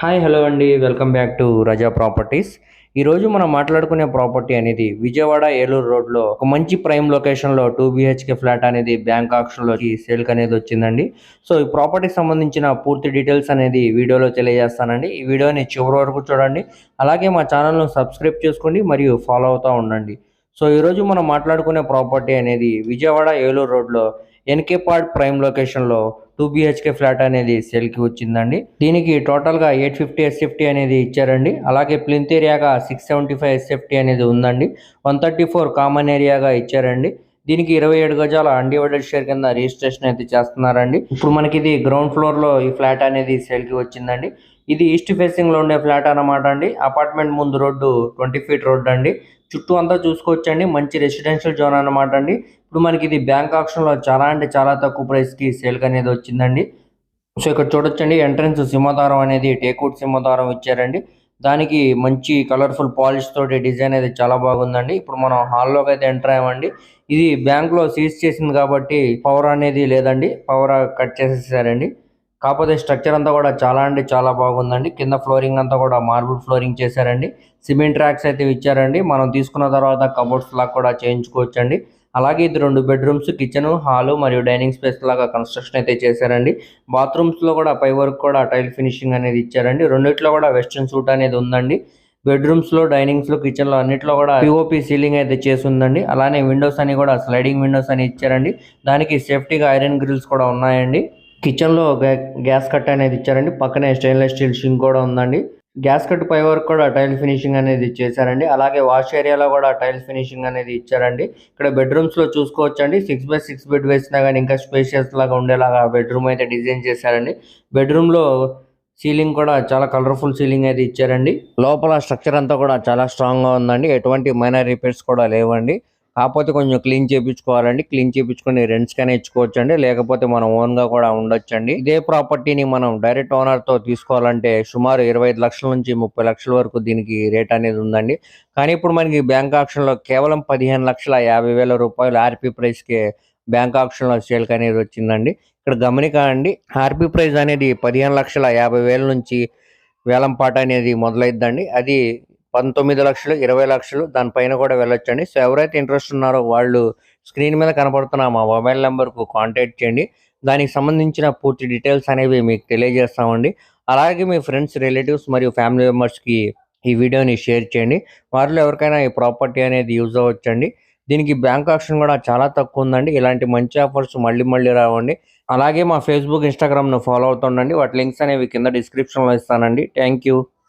Hi hello అండి. Welcome back to Raza properties. ఈరోజు మనం మాట్లాడుకునే ప్రాపర్టీ అనేది విజయవాడ ఏలూరు రోడ్లో ఒక మంచి ప్రైమ్ లొకేషన్లో టూ బిహెచ్కే ఫ్లాట్ అనేది బ్యాంక్ ఆప్షన్లోకి సేల్కి అనేది వచ్చిందండి. సో ఈ ప్రాపర్టీకి సంబంధించిన పూర్తి డీటెయిల్స్ అనేది వీడియోలో తెలియజేస్తానండి. ఈ వీడియోని చివరి వరకు చూడండి. అలాగే మా ఛానల్ను సబ్స్క్రైబ్ చేసుకోండి మరియు ఫాలో అవుతూ ఉండండి. సో ఈరోజు మనం మాట్లాడుకునే ప్రాపర్టీ అనేది విజయవాడ ఏలూరు రోడ్లో ఎన్కే పార్ట్ ప్రైమ్ లొకేషన్లో టూ బిహెచ్కే ఫ్లాట్ అనేది సేల్కి వచ్చిందండి. దీనికి టోటల్గా ఎయిట్ ఫిఫ్టీ ఎస్ఎఫ్టీ అనేది ఇచ్చారండి. అలాగే ప్లింత్ ఏరియాగా సిక్స్ సెవెంటీ ఫైవ్ ఎస్ఎఫ్టీ అనేది ఉందండి. వన్ థర్టీ ఫోర్ కామన్ ఏరియాగా ఇచ్చారండి. దీనికి ఇరవై ఏడు గజాల అన్డివైడెడ్ షేర్ కింద రిజిస్ట్రేషన్ అయితే చేస్తున్నారండి. ఇప్పుడు మనకి ఇది గ్రౌండ్ ఫ్లోర్లో ఈ ఫ్లాట్ అనేది సేల్కి వచ్చిందండి. ఇది ఈస్ట్ ఫేసింగ్లో ఉండే ఫ్లాట్ అన్నమాట అండి. అపార్ట్మెంట్ ముందు రోడ్డు ట్వంటీ ఫీట్ రోడ్డు అండి. చుట్టూ అంతా చూసుకోవచ్చండి. మంచి రెసిడెన్షియల్ జోన్ అన్నమాట అండి. ఇప్పుడు మనకి ఇది బ్యాంక్ ఆప్షన్లో చాలా అంటే చాలా తక్కువ ప్రైస్కి సేల్కి అనేది వచ్చిందండి. సో ఇక్కడ చూడొచ్చండి. ఎంట్రన్స్ సింహద్వారం అనేది టేకౌట్ సింహద్వారం ఇచ్చారండి. దానికి మంచి కలర్ఫుల్ పాలిష్ తోటి డిజైన్ అయితే చాలా బాగుందండి. ఇప్పుడు మనం హాల్లోకి అయితే ఎంటర్ అయ్యామండి. ఇది బ్యాంక్లో సీజ్ చేసింది కాబట్టి పవర్ అనేది లేదండి. పవర్ కట్ చేసేసారండి. కాకపోతే స్ట్రక్చర్ అంతా కూడా చాలా అంటే చాలా బాగుందండి. కింద ఫ్లోరింగ్ అంతా కూడా మార్బుల్ ఫ్లోరింగ్ చేశారండి. సిమెంట్ ట్రాక్స్ అయితే ఇచ్చారండి. మనం తీసుకున్న తర్వాత కబోర్డ్స్ లాగా కూడా చేయించుకోవచ్చండి. అలాగే ఇది రెండు బెడ్రూమ్స్ కిచెన్ హాలు మరియు డైనింగ్ స్పేస్ లాగా కన్స్ట్రక్షన్ అయితే చేశారండి. బాత్రూమ్స్లో కూడా పై వరకు కూడా టైల్ ఫినిషింగ్ అనేది ఇచ్చారండి. రెండిట్లో కూడా వెస్ట్రన్ సూట్ అనేది ఉందండి. బెడ్రూమ్స్లో డైనింగ్స్ కిచెన్లో అన్నిట్లో కూడా పిఓపి సీలింగ్ అయితే చేసి ఉందండి అలానే విండోస్ అని కూడా స్లైడింగ్ విండోస్ అని ఇచ్చారండి. దానికి సేఫ్టీగా ఐరన్ గ్రిల్స్ కూడా ఉన్నాయండి. కిచెన్లో గ్యాస్ కట్ అనేది ఇచ్చారండి. పక్కనే స్టెయిన్లెస్ స్టీల్ షింక్ కూడా ఉందండి. గ్యాస్ కట్ పై వరకు కూడా టైల్ ఫినిషింగ్ అనేది చేశారండి అలాగే వాష్ ఏరియాలో కూడా టైల్ ఫినిషింగ్ అనేది ఇచ్చారండి. ఇక్కడ బెడ్రూమ్స్లో చూసుకోవచ్చండి. సిక్స్ బై సిక్స్ బెడ్ వేసినా కానీ ఇంకా స్పేషియస్ లాగా ఉండేలాగా బెడ్రూమ్ అయితే డిజైన్ చేశారండి. బెడ్రూమ్లో సీలింగ్ కూడా చాలా కలర్ఫుల్ సీలింగ్ అయితే ఇచ్చారండి. లోపల స్ట్రక్చర్ అంతా కూడా చాలా స్ట్రాంగ్గా ఉందండి. ఎటువంటి మైనర్ రిపేర్స్ కూడా లేవండి. కాకపోతే కొంచెం క్లీన్ చేయించుకోవాలండి క్లీన్ చేయించుకొని రెంట్స్ కానీ ఇచ్చుకోవచ్చండి. లేకపోతే మనం ఓన్గా కూడా ఉండొచ్చండి. ఇదే ప్రాపర్టీని మనం డైరెక్ట్ ఓనర్తో తీసుకోవాలంటే సుమారు ఇరవై ఐదు లక్షల నుంచి ముప్పై లక్షల వరకు దీనికి రేట్ అనేది ఉందండి. కానీ ఇప్పుడు మనకి బ్యాంక్ ఆప్షన్లో కేవలం పదిహేను లక్షల యాభై వేల రూపాయలు ఆర్పీ ప్రైస్కి బ్యాంక్ ఆప్షన్లో సేల్ అనేది వచ్చిందండి. ఇక్కడ గమనికండి ఆర్పీ ప్రైస్ అనేది పదిహేను లక్షల యాభై వేల నుంచి వేలంపాట అనేది మొదలైద్దండి. అది పంతొమ్మిది లక్షలు ఇరవై లక్షలు దానిపైన కూడా వెళ్ళొచ్చండి. సో ఎవరైతే ఇంట్రెస్ట్ ఉన్నారో వాళ్ళు స్క్రీన్ మీద కనపడుతున్న మా మొబైల్ నెంబర్కు కాంటాక్ట్ చేయండి. దానికి సంబంధించిన పూర్తి డీటెయిల్స్ అనేవి మీకు తెలియజేస్తామండి. అలాగే మీ ఫ్రెండ్స్ రిలేటివ్స్ మరియు ఫ్యామిలీ మెంబర్స్కి ఈ వీడియోని షేర్ చేయండి. వారిలో ఎవరికైనా ఈ ప్రాపర్టీ అనేది యూజ్ అవ్వచ్చండి. దీనికి బ్యాంక్ ఆప్షన్ కూడా చాలా తక్కువ ఉందండి. ఇలాంటి మంచి ఆఫర్స్ మళ్ళీ మళ్ళీ రావండి. అలాగే మా ఫేస్బుక్ ఇన్స్టాగ్రామ్ను ఫాలో అవుతుండండి. వాటి లింక్స్ అనేవి కింద డిస్క్రిప్షన్లో ఇస్తానండి. Thank you